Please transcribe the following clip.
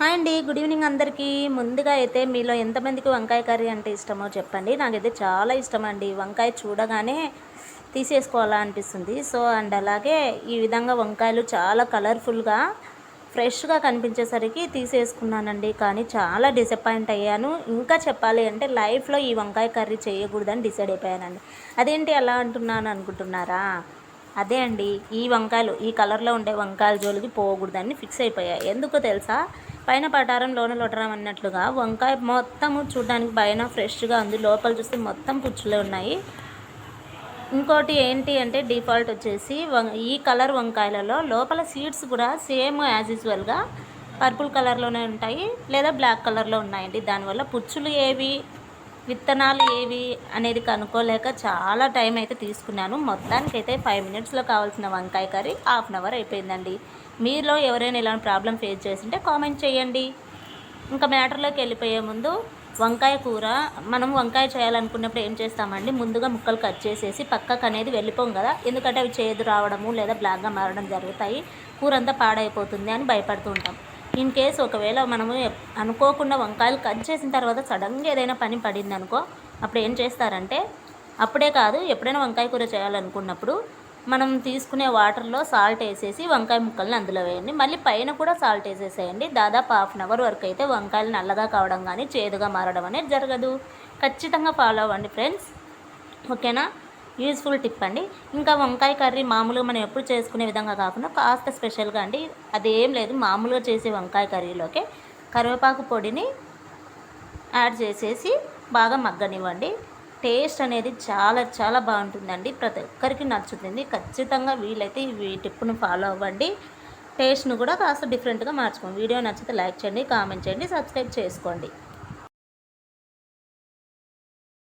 Hi అండి good evening అందరికీ. ముందుగా అయితే మీలో ఎంతమందికి వంకాయ కర్రీ అంటే ఇష్టమో చెప్పండి. నాకైతే చాలా ఇష్టం అండి వంకాయ చూడగానే తీసేసుకోవాలా అనిపిస్తుంది. సో అండ్ అలాగే ఈ విధంగా వంకాయలు చాలా కలర్ఫుల్గా ఫ్రెష్గా కనిపించేసరికి తీసేసుకున్నానండి. కానీ చాలా డిసప్పాయింట్ అయ్యాను. ఇంకా చెప్పాలి అంటే లైఫ్లో ఈ వంకాయ కర్రీ చేయకూడదని డిసైడ్ అయిపోయానండి. అదేంటి అలా అంటున్నాను అనుకుంటున్నారా? అదే అండి ఈ వంకాయలు ఈ కలర్లో ఉండే వంకాయల జోలికి పోకూడదని ఫిక్స్ అయిపోయాయి ఎందుకో తెలుసా? పైన పటారం లోన లొటరం అన్నట్లుగా వంకాయ మొత్తము చూడడానికి పైన ఫ్రెష్గా ఉంది. లోపల చూస్తే మొత్తం పుచ్చులే ఉన్నాయి. ఇంకోటి ఏంటి అంటే డిఫాల్ట్ వచ్చేసి ఈ కలర్ వంకాయలలో లోపల సీడ్స్ కూడా సేమ్ యాజ్ యూజువల్గా పర్పుల్ కలర్లోనే ఉంటాయి లేదా బ్లాక్ కలర్లో ఉన్నాయండి. దానివల్ల పుచ్చులు ఏవి విత్తనాలు ఏవి అనేది కనుక్కోలేక చాలా టైం అయితే తీసుకున్నాను. మొత్తానికైతే ఫైవ్ మినిట్స్లో కావాల్సిన వంకాయ కర్రీ హాఫ్ అన్ అవర్ అయిపోయిందండి. మీలో ఎవరైనా ఇలాంటి ప్రాబ్లం ఫేస్ చేసింటే కామెంట్ చేయండి. ఇంకా మ్యాటర్లోకి వెళ్ళిపోయే ముందు వంకాయ కూర మనం వంకాయ చేయాలనుకున్నప్పుడు ఏం చేస్తామండి? ముందుగా ముక్కలు కట్ చేసేసి పక్కకు అనేది వెళ్ళిపోం కదా. ఎందుకంటే అవి చేదు రావడము లేదా బ్లాక్గా మారడం జరుగుతాయి. కూర అంతా పాడైపోతుంది అని భయపడుతూ ఉంటాం. ఇన్ కేస్ ఒకవేళ మనము అనుకోకుండా వంకాయలు కట్ చేసిన తర్వాత సడన్గా ఏదైనా పని పడింది అనుకో అప్పుడు ఏం చేస్తారంటే అప్పుడే కాదు ఎప్పుడైనా వంకాయ కూర చేయాలనుకున్నప్పుడు మనం తీసుకునే వాటర్లో సాల్ట్ వేసేసి వంకాయ ముక్కల్ని అందులో వేయండి. మళ్ళీ పైన కూడా సాల్ట్ వేసేసేయండి. దాదాపు హాఫ్ అన్ అవర్ వరకు అయితే వంకాయలు నల్లగా కావడం కానీ చేదుగా మారడం అనేది జరగదు. ఖచ్చితంగా ఫాలో అవ్వండి ఫ్రెండ్స్. ఓకేనా? యూజ్ఫుల్ టిప్ అండి. ఇంకా వంకాయ కర్రీ మామూలుగా మనం ఎప్పుడు చేసుకునే విధంగా కాకుండా కాస్త స్పెషల్గా అండి. అదేం లేదు మామూలుగా చేసే వంకాయ కర్రీలోకి కరివేపాకు పొడిని యాడ్ చేసేసి బాగా మగ్గనివ్వండి. టేస్ట్ అనేది చాలా చాలా బాగుంటుందండి. ప్రతి ఒక్కరికి నచ్చుతుంది. ఖచ్చితంగా వీలైతే ఈ టిప్ను ఫాలో అవ్వండి. టేస్ట్ను కూడా కాస్త డిఫరెంట్గా మార్చుకోండి. వీడియో నచ్చితే లైక్ చేయండి కామెంట్ చేయండి సబ్స్క్రైబ్ చేసుకోండి.